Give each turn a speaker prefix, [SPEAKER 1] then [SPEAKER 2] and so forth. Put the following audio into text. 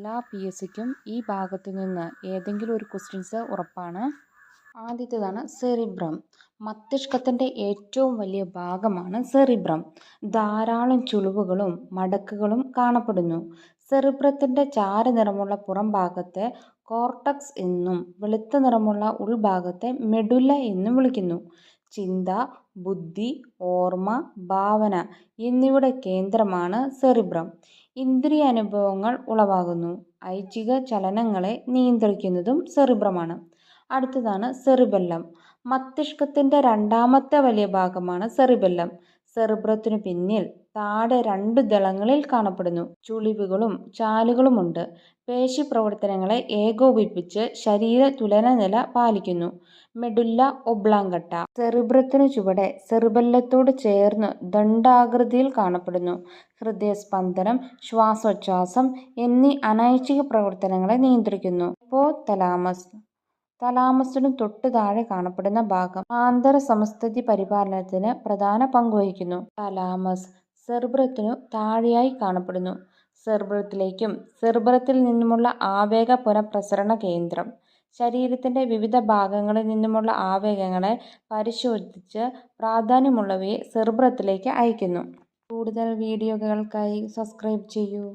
[SPEAKER 1] എല്ലാ P S സിക്കും ഈ ഭാഗത്തു നിന്ന് ഏതെങ്കിലും ഒരു ക്വസ്റ്റ്യൻസ് ഉറപ്പാണ്. ആദ്യത്തേതാണ് സെറിബ്രം മസ്തിഷ്കത്തിന്റെ ഏറ്റവും വലിയ ഭാഗമാണ് സെറിബ്രം ധാരാളം ചുളിവുകളും മടക്കുകളും കാണപ്പെടുന്നു. സെറിബ്രത്തിന്റെ ചാരനിറമുള്ള പുറംഭാഗത്തെ കോർട്ടക്സ് എന്നും വെളുത്ത നിറമുള്ള ഉൾഭാഗത്തെ മെഡുല എന്നും വിളിക്കുന്നു. ചിന്ത ബുദ്ധി ഓർമ്മ ഭാവന എന്നിവയുടെ കേന്ദ്രമാണ് സെറിബ്രം. ഇന്ദ്രിയാനുഭവങ്ങൾ ഉളവാകുന്നു. ഐച്ഛിക ചലനങ്ങളെ നിയന്ത്രിക്കുന്നതും സെറിബ്രമാണ്. അടുത്തതാണ് സെറിബെല്ലം. മസ്തിഷ്കത്തിന്റെ രണ്ടാമത്തെ വലിയ ഭാഗമാണ് സെറിബെല്ലം. സെറിബ്രത്തിനു പിന്നിൽ താടെ രണ്ട് ദളങ്ങളിൽ കാണപ്പെടുന്നു. ചുളിവുകളും ചാലുകളുമുണ്ട്. പേശി പ്രവർത്തനങ്ങളെ ഏകോപിപ്പിച്ച് ശരീര തുലനനില പാലിക്കുന്നു. മെഡുല്ല ഒബ്ലാങ്കട്ട. സെറിബ്രത്തിനു ചുവടെ സെറിബല്ലത്തോട് ചേർന്ന് ദണ്ഡാകൃതിയിൽ കാണപ്പെടുന്നു. ഹൃദയസ്പന്ദനം ശ്വാസോച്ഛ്വാസം എന്നീ അനൈച്ഛിക പ്രവർത്തനങ്ങളെ നിയന്ത്രിക്കുന്നു. ഹൈപ്പോതലാമസ് തലാമസിനു തൊട്ടു താഴെ കാണപ്പെടുന്ന ഭാഗം ആന്തര ആന്തരസംസ്ഥിതി പരിപാലനത്തിന് പ്രധാന പങ്കുവഹിക്കുന്നു തലാമസ് സെർബ്രത്തിനു താഴെയായി കാണപ്പെടുന്നു. സെർബ്രത്തിലേക്കും സെർബ്രത്തിൽ നിന്നുമുള്ള ആവേഗ പുനഃപ്രസരണ കേന്ദ്രം. ശരീരത്തിന്റെ വിവിധ ഭാഗങ്ങളിൽ നിന്നുമുള്ള ആവേഗങ്ങളെ പരിശോധിച്ച് പ്രാധാന്യമുള്ളവയെ സെർബ്രത്തിലേക്ക് അയക്കുന്നു കൂടുതൽ വീഡിയോകൾക്കായി സബ്സ്ക്രൈബ് ചെയ്യൂ.